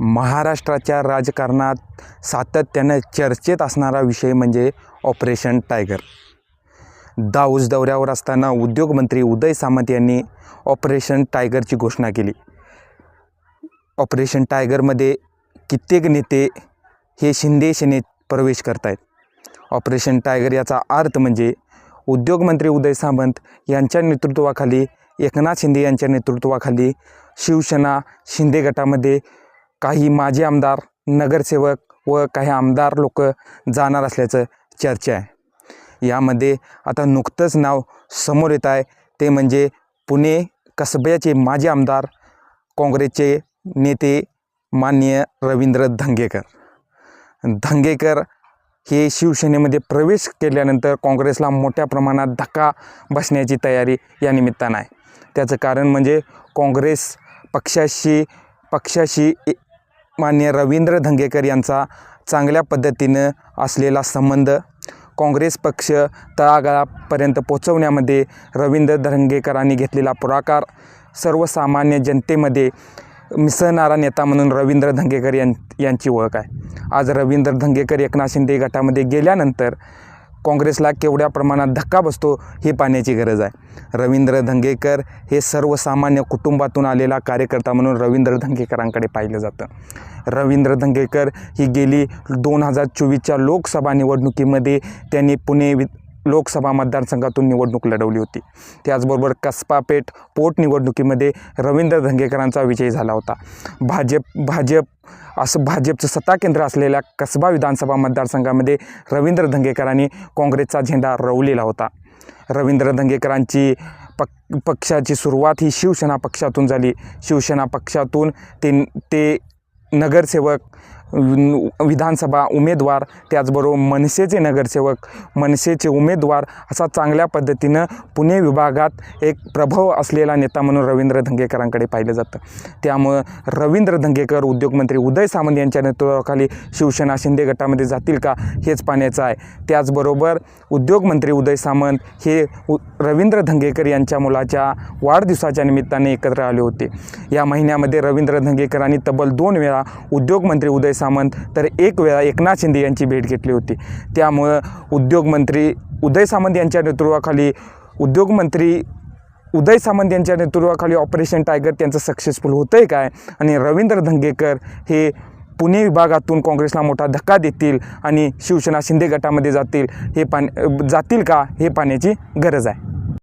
महाराष्ट्राच्या राजकारणात सातत्यानं चर्चेत असणारा विषय म्हणजे ऑपरेशन टायगर. दाऊस दौऱ्यावर असताना उद्योगमंत्री उदय सामंत यांनी ऑपरेशन टायगरची घोषणा केली. ऑपरेशन टायगरमध्ये कित्येक नेते हे शिंदे सेनेत प्रवेश करत आहेत ऑपरेशन टायगर याचा अर्थ म्हणजे उद्योगमंत्री उदय सामंत यांच्या नेतृत्वाखाली एकनाथ शिंदे यांच्या नेतृत्वाखाली शिवसेना शिंदे गटामध्ये काही माजी आमदार नगरसेवक व काही आमदार लोक जाणार असल्याचं चर्चा आहे. यामध्ये आता नुकतंच नाव समोर येत आहे. ते म्हणजे पुणे कसब्याचे माजी आमदार काँग्रेसचे नेते माननीय रवींद्र धंगेकर. धंगेकर हे शिवसेनेमध्ये प्रवेश केल्यानंतर काँग्रेसला मोठ्या प्रमाणात धक्का बसण्याची तयारी या निमित्तानं आहे. त्याचं कारण म्हणजे काँग्रेस पक्षाशी पक्षाशी ए- मान्य रवींद्र धंगेकर यांचा चांगल्या पद्धतीनं असलेला संबंध काँग्रेस पक्ष तळागाळापर्यंत पोचवण्यामध्ये रवींद्र धंगेकरांनी घेतलेला पुढाकार सर्वसामान्य जनतेमध्ये मिसळणारा नेता म्हणून रवींद्र धंगेकर यां यांची ओळख आहे. आज रवींद्र धंगेकर एकनाथ शिंदे गटामध्ये गेल्यानंतर काँग्रेसला केवढ्या प्रमाणात धक्का बसतो हे पाहण्याची गरज आहे. रवींद्र धंगेकर हे सर्वसामान्य कुटुंबातून आलेला कार्यकर्ता म्हणून रवींद्र धंगेकरांकडे पाहिलं जातं. रवींद्र धंगेकर ही गेली दोन हजार चोवीसच्या लोकसभा निवडणुकीमध्ये त्यांनी पुणे वि लोकसभा मतदारसंघातून निवडणूक लढवली होती. त्याचबरोबर कसपापेठ पोटनिवडणुकीमध्ये रवींद्र धंगेकरांचा विजय झाला होता. भाजप भाजप असं भाजपचं सत्ता केंद्र असलेल्या कसबा विधानसभा मतदारसंघामध्ये रवींद्र धंगेकरांनी काँग्रेसचा झेंडा रवलेला होता. रवींद्र धंगेकरांची पक पक्षाची सुरुवात ही शिवसेना पक्षातून झाली. शिवसेना पक्षातून ते ते नगरसेवक विधानसभा उमेदवार त्याचबरोबर मनसेचे नगरसेवक मनसेचे उमेदवार असा चांगल्या पद्धतीनं पुणे विभागात एक प्रभाव असलेला नेता म्हणून रवींद्र धंगेकरांकडे पाहिलं जातं. त्यामुळं रवींद्र धंगेकर उद्योगमंत्री उदय सामंत यांच्या नेतृत्वाखाली शिवसेना शिंदे गटामध्ये जातील का हेच पाहण्याचं आहे. त्याचबरोबर उद्योगमंत्री उदय सामंत हे उ रवींद्र धंगेकर यांच्या मुलाच्या वाढदिवसाच्या निमित्ताने एकत्र आले होते. या महिन्यामध्ये रवींद्र धंगेकरांनी तब्बल दोन वेळा उद्योगमंत्री उदय सामंत तर एक वेळा एकनाथ शिंदे यांची भेट घेतली होती. त्यामुळं उद्योगमंत्री उदय सामंत यांच्या नेतृत्वाखाली उद्योगमंत्री उदय सामंत यांच्या नेतृत्वाखाली ऑपरेशन टायगर त्यांचं सक्सेसफुल होतं आहे काय? आणि रवींद्र धंगेकर हे पुणे विभागातून काँग्रेसला मोठा धक्का देतील आणि शिवसेना शिंदे गटामध्ये जातील हे पान जातील का? हे पाहण्याची गरज आहे.